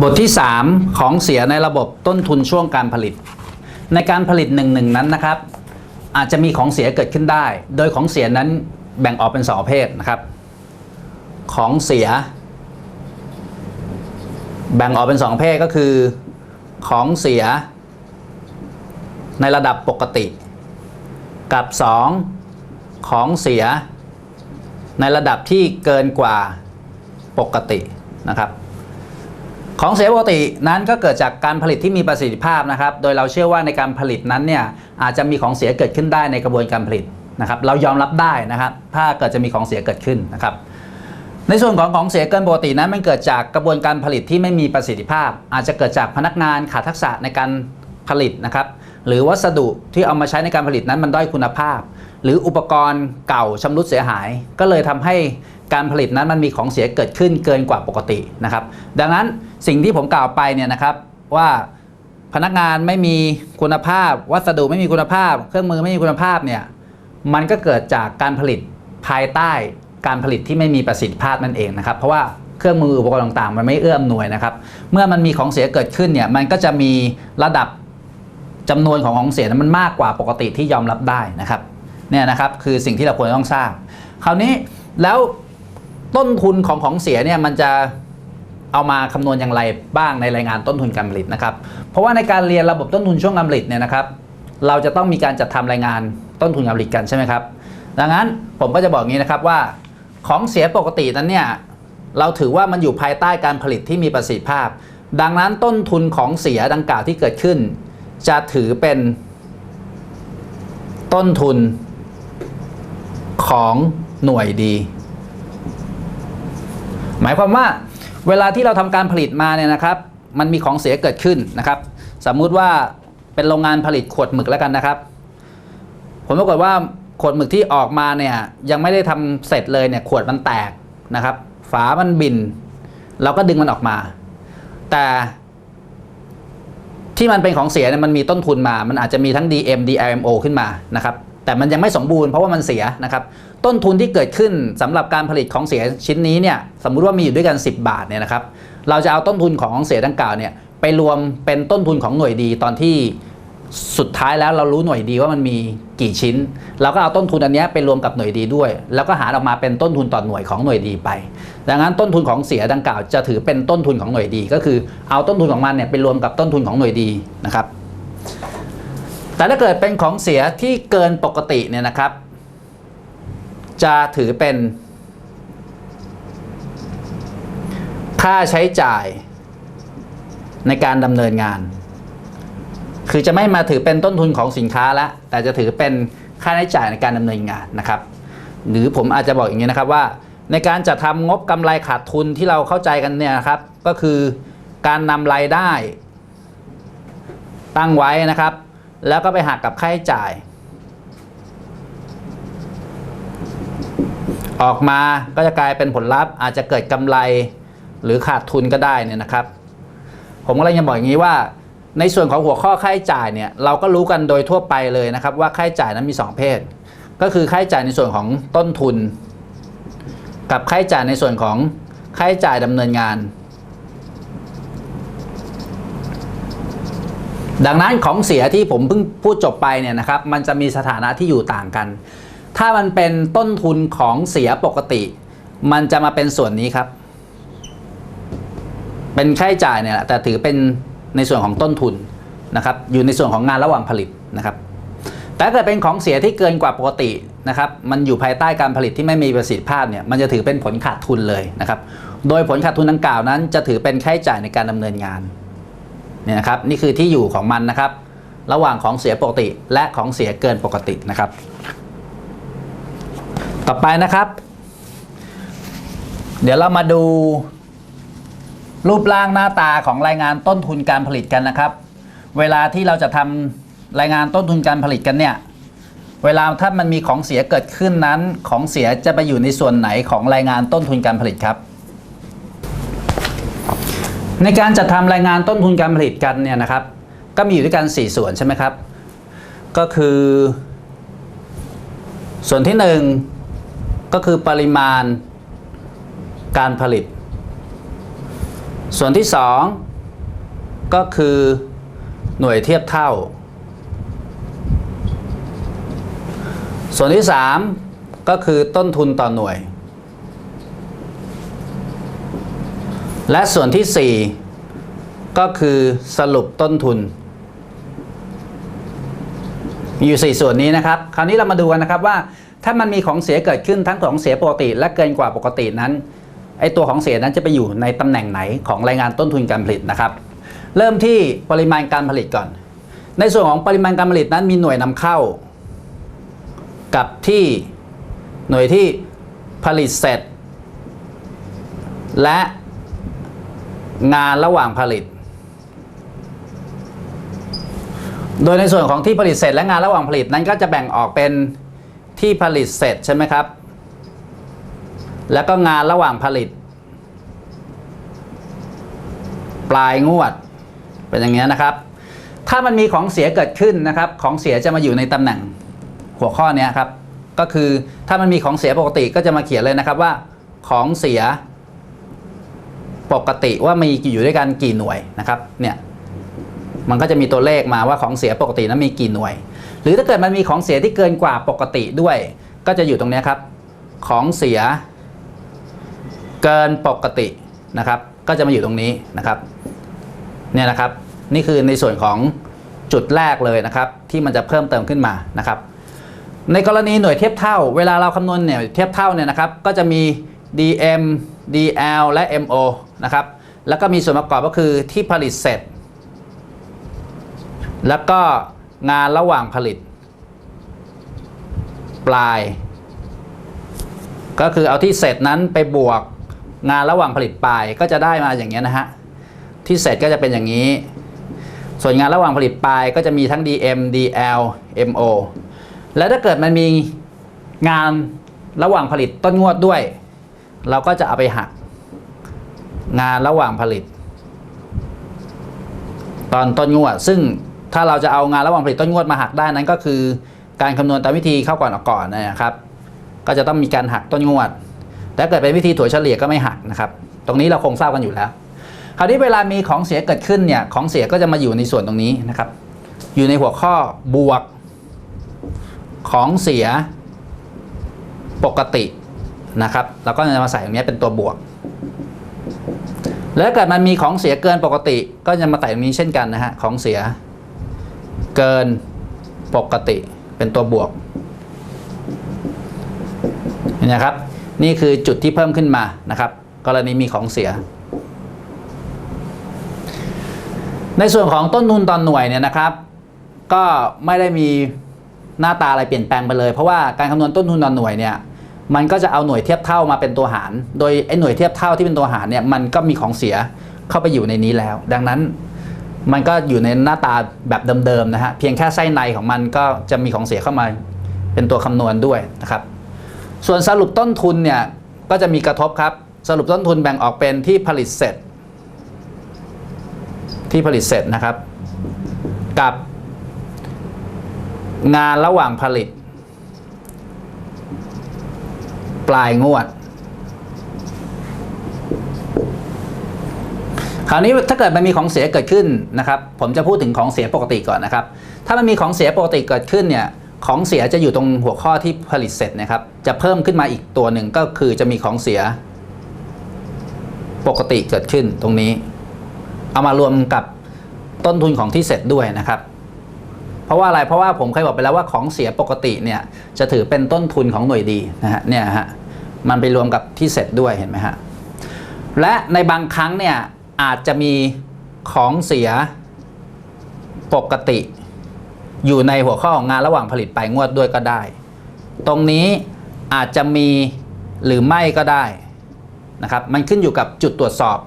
บทที่ 3 ของเสียในระบบต้นทุนช่วงการผลิต ในการผลิตหนึ่งหนึ่งนั้นนะครับ อาจจะมีของเสียเกิดขึ้นได้ โดยของเสียนั้นแบ่งออกเป็นสองประเภทนะครับ ของเสีย แบ่งออกเป็นสองประเภทก็คือ ของเสีย ในระดับปกติ กับ 2 ของเสีย ในระดับที่เกินกว่าปกตินะครับ ของเสียปกตินั้นก็เกิดจากการผลิตที่มีประสิทธิภาพนะครับ โดยเราเชื่อว่าในการผลิตนั้นเนี่ยอาจจะมีของเสียเกิดขึ้นได้ในกระบวนการผลิตนะครับ เรายอมรับได้นะครับ ถ้าเกิดจะมีของเสียเกิดขึ้นนะครับในส่วนของของเสียเกินปกตินั้นมันเกิดจากกระบวนการผลิตที่ไม่มีประสิทธิภาพ อาจจะเกิดจากพนักงานขาดทักษะในการผลิตนะครับ หรือวัสดุที่เอามาใช้ในการผลิตนั้นมันด้อยคุณภาพ หรืออุปกรณ์เก่าชำรุดเสียหาย ก็เลยทำให้ การผลิตนั้นมันมีของเสียเกิดขึ้นเกินกว่าปกตินะครับ ดังนั้นสิ่งที่ผมกล่าวไปเนี่ยนะครับว่าพนักงานไม่มีคุณภาพ วัสดุไม่มีคุณภาพ เครื่องมือไม่มีคุณภาพเนี่ยมันก็เกิดจากการผลิตภายใต้การผลิตที่ไม่มีประสิทธิภาพนั่นเองนะครับ เพราะว่าเครื่องมืออุปกรณ์ต่างๆ มันไม่เอื้ออำนวยนะครับ เมื่อมันมีของเสียเกิดขึ้นเนี่ยมันก็จะมีระดับจำนวนของของเสียนั้นมันมากกว่าปกติที่ยอมรับได้นะครับเนี่ยนะครับคือสิ่งที่เราควรต้องทราบ คราวนี้แล้ว ต้นทุนของของเสียเนี่ยมันจะเอามาคำนวณอย่างไรบ้างในรายงานต้นทุนการผลิตนะครับ เพราะว่าในการเรียนระบบต้นทุนช่วงการผลิตเนี่ยนะครับ เราจะต้องมีการจัดทำรายงานต้นทุนการผลิตกันใช่ไหมครับ ดังนั้นผมก็จะบอกงี้นะครับว่าของเสียปกตินั้นเนี่ยเราถือว่ามันอยู่ภายใต้การผลิตที่มีประสิทธิภาพ ดังนั้นต้นทุนของเสียดังกล่าวที่เกิดขึ้น จะถือเป็น ต้นทุนของหน่วยดี หมายความว่าเวลาที่เราทำการผลิตมาเนี่ยนะครับ มันมีของเสียเกิดขึ้นนะครับ สมมุติว่าเป็นโรงงานผลิตขวดหมึกแล้วกันนะครับ ผลปรากฏว่าขวดหมึกที่ออกมาเนี่ยยังไม่ได้ทำเสร็จเลยเนี่ยขวดมันแตกนะครับ ฝามันบิน เราก็ดึงมันออกมา แต่ที่มันเป็นของเสียเนี่ยมันมีต้นทุนมา มันอาจจะมีทั้ง DM DMO ขึ้นมานะครับ แต่มันยังไม่สมบูรณ์เพราะว่ามันเสียนะครับต้นทุนที่เกิดขึ้นสำหรับการผลิตของเสียชิ้นนี้เนี่ยสมมุติว่ามีอยู่ด้วยกัน 10 บาทเนี่ยนะครับเราจะเอาต้นทุนของเสียดังกล่าวเนี่ยไปรวมเป็นต้นทุนของหน่วยดีตอนที่สุดท้ายแล้วเรารู้หน่วยดีว่ามันมีกี่ชิ้น เราก็เอาต้นทุนอันนี้ไปรวมกับหน่วยดีด้วย แล้วก็หารออกมาเป็นต้นทุนต่อหน่วยของหน่วยดีไป ดังนั้นต้นทุนของเสียดังกล่าวจะถือเป็นต้นทุนของหน่วยดี ก็คือเอาต้นทุนของมันเนี่ยไปรวมกับต้นทุนของหน่วยดีนะครับ แต่ถ้าเกิดเป็นของเสียที่เกินปกติเนี่ยนะครับ จะถือเป็นค่าใช้จ่ายในการดำเนินงาน คือจะไม่มาถือเป็นต้นทุนของสินค้าแล้วแต่จะถือเป็นค่าใช้จ่ายในการดำเนินงานนะครับ หรือผมอาจจะบอกอย่างนี้นะครับว่าในการจัดทำงบกำไรขาดทุนที่เราเข้าใจกันเนี่ยนะครับ ก็คือการนำรายได้ ตั้งไว้นะครับ แล้วก็ไปหักกับค่าใช้จ่าย ออกมาก็จะกลายเป็นผลลัพธ์ อาจจะเกิดกำไรหรือขาดทุนก็ได้เนี่ยนะครับ ผมก็เลยจะบอกอย่างนี้ว่า ในส่วนของหัวข้อค่าใช้จ่ายเนี่ยเราก็รู้กันโดยทั่วไปเลยนะครับว่าค่าใช้จ่ายนั้นมี 2 เพศ ก็คือค่าใช้จ่ายในส่วนของต้นทุน กับค่าใช้จ่ายในส่วนของค่าใช้จ่ายดำเนินงาน ดังนั้นของเสียที่ผมเพิ่งพูดจบไปเนี่ยนะครับมันจะมีสถานะที่อยู่ต่างกัน ถ้ามันเป็นต้นทุนของเสียปกติ มันจะมาเป็นส่วนนี้ครับ เป็นค่าใช้จ่ายเนี่ยแหละแต่ถือเป็นในส่วนของต้นทุนนะครับอยู่ในส่วนของงานระหว่างผลิตนะครับ แต่ถ้าเกิดเป็นของเสียที่เกินกว่าปกตินะครับมันอยู่ภายใต้การผลิตที่ไม่มีประสิทธิภาพเนี่ยมันจะถือเป็นผลขาดทุนเลยนะครับโดยผลขาดทุนดังกล่าวนั้น จะถือเป็นค่าใช้จ่ายในการดำเนินงาน เนี่ยนะครับนี่คือที่อยู่ของมันนะครับ ระหว่างของเสียปกติและของเสียเกินปกตินะครับ ต่อไปนะครับ เดี๋ยวเรามาดู รูปร่างหน้าตาของรายงานต้นทุนการผลิตกันนะครับ เวลาที่เราจะทำรายงานต้นทุนการผลิตกันเนี่ยเวลาถ้ามันมีของเสียเกิดขึ้นนั้น ของเสียจะไปอยู่ในส่วนไหนของรายงานต้นทุนการผลิตครับ ในการจัดทำรายงานต้นทุนการผลิตกันเนี่ยนะครับ ก็มีอยู่ด้วยกัน 4 ส่วนใช่ไหมครับ ก็คือ ส่วนที่ 1 ก็คือปริมาณการผลิต ส่วนที่สองก็คือหน่วยเทียบเท่า ส่วนที่สามก็คือต้นทุนต่อหน่วย และส่วนที่สี่ก็คือสรุปต้นทุน อยู่ 4 ส่วนนี้นะครับ คราวนี้เรามาดูกันนะครับว่าถ้ามันมีของเสียเกิดขึ้นทั้งของเสียปกติ และเกินกว่าปกตินั้นไอตัวของเสียนั้นจะไปอยู่ในตำแหน่งไหนของรายงานต้นทุนการผลิตนะครับ เริ่มที่ปริมาณการผลิตก่อน ในส่วนของปริมาณการผลิตนั้นมีหน่วยนำเข้า กับที่หน่วยที่ผลิตเสร็จ และ งานระหว่างผลิต โดยในส่วนของที่ผลิตเสร็จและงานระหว่างผลิตนั้นก็จะแบ่งออกเป็นที่ผลิตเสร็จใช่ไหมครับ แล้วก็งานระหว่างผลิต ปลายงวด เป็นอย่างนี้นะครับ ถ้ามันมีของเสียเกิดขึ้นนะครับ ของเสียจะมาอยู่ในตำแหน่งหัวข้อนี้ครับ ก็คือถ้ามันมีของเสียปกติก็จะมาเขียนเลยนะครับว่าของเสีย ปกติว่ามีอยู่ด้วยกันกี่หน่วยนะครับเนี่ยมันก็จะมีตัวเลขมาว่าของเสียปกตินั้นมีกี่หน่วย หรือถ้าเกิดมันมีของเสียที่เกินกว่าปกติด้วย ก็จะอยู่ตรงนี้ครับ ของเสียเกินปกตินะครับ ก็จะมาอยู่ตรงนี้นะครับเนี่ยนะครับ นี่คือในส่วนของจุดแรกเลยนะครับ ที่มันจะเพิ่มเติมขึ้นมานะครับ ในกรณีหน่วยเทียบเท่า เวลาเราคำนวณเนี่ยเทียบเท่าเนี่ยนะครับ ก็จะมี DM DL และ MO นะครับ แล้วก็มีส่วนประกอบก็คือที่ผลิตเสร็จ แล้วก็งานระหว่างผลิต ปลาย ก็คือเอาที่เสร็จนั้นไปบวกงานระหว่างผลิตปลายก็จะได้มาอย่างเงี้ยนะฮะ ที่เสร็จก็จะเป็นอย่างนี้ ส่วนงานระหว่างผลิตปลายก็จะมีทั้ง DM DL MO แล้วถ้าเกิดมันมีงานระหว่างผลิตต้นงวดด้วย เราก็จะเอาไปหัก งานระหว่างผลิต ตอนต้นงวด ซึ่งถ้าเราจะเอางานระหว่างผลิตต้นงวดมาหักได้นั้นก็คือ การคำนวณตามวิธีเข้าก่อนออกก่อนนะครับ ก็จะต้องมีการหักต้นงวดแต่เกิดเป็นวิธีถั่วเฉลี่ยก็ไม่หักนะครับ ตรงนี้เราคงทราบกันอยู่แล้ว คราวนี้เวลามีของเสียเกิดขึ้นเนี่ยของเสียก็จะมาอยู่ในส่วนตรงนี้นะครับ อยู่ในหัวข้อบวกของเสียปกติ นะครับแล้วก็จะมาใส่ตรงนี้เป็นตัวบวก แล้วเกิดมันมีของเสียเกินปกติ ก็จะมาใส่ตรงนี้เช่นกันนะฮะของเสียเกินปกติเป็นตัวบวกเห็นไหมครับ นี่คือจุดที่เพิ่มขึ้นมานะครับ กรณีมีของเสีย ในส่วนของต้นทุนตอนหน่วยเนี่ยนะครับ ก็ไม่ได้มีหน้าตาอะไรเปลี่ยนแปลงไปเลย เพราะว่าการคำนวณต้นทุนตอนหน่วยเนี่ย มันก็จะเอาหน่วยเทียบเท่ามาเป็นตัวหาร โดยไอ้หน่วยเทียบเท่าที่เป็นตัวหารเนี่ยมันก็มีของเสียเข้าไปอยู่ในนี้แล้ว ดังนั้นมันก็อยู่ในหน้าตาแบบเดิมๆนะฮะเพียงแค่ไส้ในของมันก็จะมีของเสียเข้ามาเป็นตัวคำนวณด้วยนะครับ ส่วนสรุปต้นทุนเนี่ยก็จะมีกระทบครับ สรุปต้นทุนแบ่งออกเป็นที่ผลิตเสร็จ ที่ผลิตเสร็จนะครับ กับงานระหว่างผลิต ป ลายงวด คราวนี้ถ้าเกิดมันมีของเสียเกิดขึ้นนะครับ ผมจะพูดถึงของเสียปกติก่อนนะครับ ถ้ามันมีของเสียปกติเกิดขึ้นเนี่ยของเสียจะอยู่ตรงหัวข้อที่ผลิตเสร็จนะครับ จะเพิ่มขึ้นมาอีกตัวหนึ่งก็คือจะมีของเสีย ปกติเกิดขึ้นตรงนี้ เอามารวมกับต้นทุนของที่เสร็จด้วยนะครับ เพราะว่าอะไรเพราะว่าผมเคยบอกไปแล้วว่าของเสียปกติเนี่ยจะถือเป็นต้นทุนของหน่วยดีนะฮะเนี่ยฮะ มันไปรวมกับที่เสร็จด้วยเห็นไหมฮะและในบางครั้งเนี่ยอาจจะมีของเสียปกติ อยู่ในหัวข้อของงานระหว่างผลิตไปงวดด้วยก็ได้ ตรงนี้อาจจะมีหรือไม่ก็ได้นะครับมันขึ้นอยู่กับจุดตรวจสอบ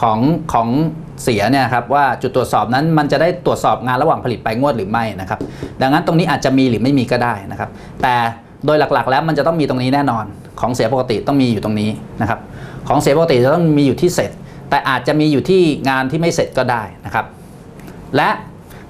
ของของเสียเนี่ยครับว่าจุดตรวจสอบนั้นมันจะได้ตรวจสอบงานระหว่างผลิตไปงวดหรือไม่นะครับ ดังนั้นตรงนี้อาจจะมีหรือไม่มีก็ได้นะครับ แต่ โดยหลักๆ แล้วมันจะต้องมีตรงนี้แน่นอน ของเสียปกติต้องมีอยู่ตรงนี้นะครับ ของเสียปกติจะต้องมีอยู่ที่เสร็จ แต่อาจจะมีอยู่ที่งานที่ไม่เสร็จก็ได้นะครับ และ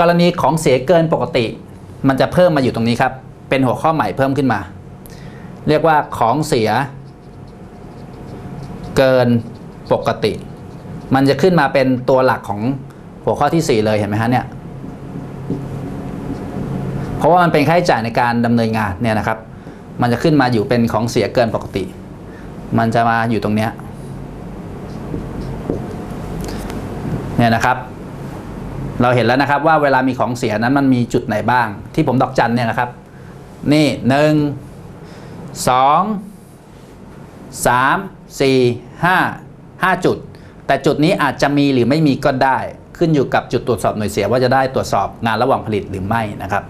กรณีของเสียเกินปกติ มันจะเพิ่มมาอยู่ตรงนี้ครับ เป็นหัวข้อใหม่เพิ่มขึ้นมา เรียกว่าของเสีย เกินปกติ มันจะขึ้นมาเป็นตัวหลักของหัวข้อที่ 4 เลยเห็นไหมฮะเนี่ย เพราะว่ามันเป็นค่าใช้จ่ายในการดำเนินงานเนี่ยนะครับ มันจะขึ้นมาอยู่เป็นของเสียเกินปกติ มันจะมาอยู่ตรงเนี้ยเนี่ยนะครับ เราเห็นแล้วนะครับว่าเวลามีของเสียนั้นมันมีจุดไหนบ้าง ที่ผมดอกจันเนี่ยนะครับ นี่หนึ่งสองสามสี่ห้าห้าจุด แต่จุดนี้อาจจะมีหรือไม่มีก็ได้ ขึ้นอยู่กับจุดตรวจสอบหน่วยเสียว่าจะได้ตรวจสอบงานระหว่างผลิตหรือไม่นะครับ